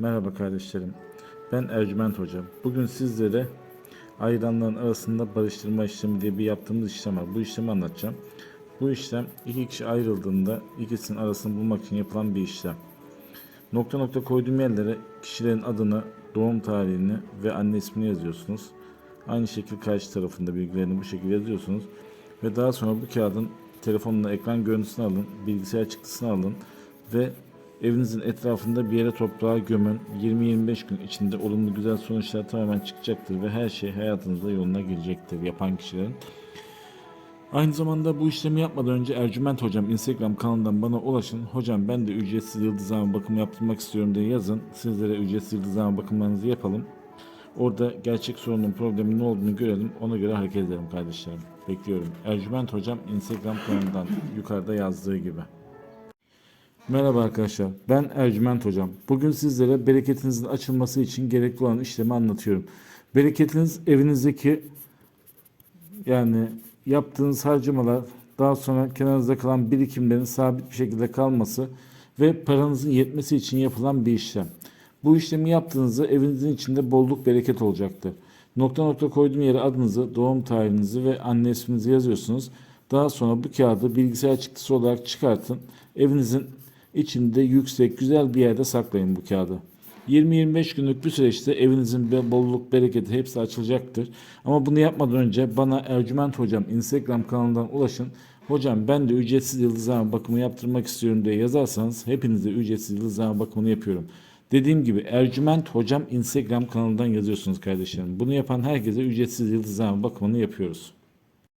Merhaba kardeşlerim. Ben Ercüment Hoca. Bugün sizlere ayranların arasında barıştırma işlemi diye bir yaptığımız işlem var. Bu işlemi anlatacağım. Bu işlem iki kişi ayrıldığında ikisinin arasını bulmak için yapılan bir işlem. Nokta nokta koyduğum yerlere kişilerin adını, doğum tarihini ve anne ismini yazıyorsunuz. Aynı şekilde karşı tarafında bilgilerini bu şekilde yazıyorsunuz. Ve daha sonra bu kağıdın telefonla ekran görüntüsünü alın, bilgisayar çıktısını alın ve evinizin etrafında bir yere toprağa gömün. 20-25 gün içinde olumlu güzel sonuçlar tamamen çıkacaktır ve her şey hayatınızda yoluna girecektir yapan kişilerin. Aynı zamanda bu işlemi yapmadan önce Ercüment Hocam Instagram kanalından bana ulaşın. Hocam ben de ücretsiz yıldızlama bakımı yaptırmak istiyorum diye yazın. Sizlere ücretsiz yıldızlama bakımlarınızı yapalım. Orada gerçek sorunun problemin ne olduğunu görelim. Ona göre hareket edelim kardeşlerim. Bekliyorum. Ercüment Hocam Instagram kanalından yukarıda yazdığı gibi. Merhaba arkadaşlar. Ben Ercüment Hocam. Bugün sizlere bereketinizin açılması için gerekli olan işlemi anlatıyorum. Bereketiniz evinizdeki yani yaptığınız harcamalar daha sonra kenarınızda kalan birikimlerin sabit bir şekilde kalması ve paranızın yetmesi için yapılan bir işlem. Bu işlemi yaptığınızda evinizin içinde bolluk bereket olacaktır. Nokta nokta koyduğum yere adınızı, doğum tarihinizi ve anne isminizi yazıyorsunuz. Daha sonra bu kağıdı bilgisayar çıktısı olarak çıkartın. Evinizin içinde yüksek, güzel bir yerde saklayın bu kağıdı. 20-25 günlük bir süreçte evinizin bolluk, bereketi hepsi açılacaktır. Ama bunu yapmadan önce bana Ercüment Hocam Instagram kanalından ulaşın. Hocam ben de ücretsiz yıldızlama bakımı yaptırmak istiyorum diye yazarsanız hepinize ücretsiz yıldızlama bakımını yapıyorum. Dediğim gibi Ercüment Hocam Instagram kanalından yazıyorsunuz kardeşlerim. Bunu yapan herkese ücretsiz yıldızlama bakımını yapıyoruz.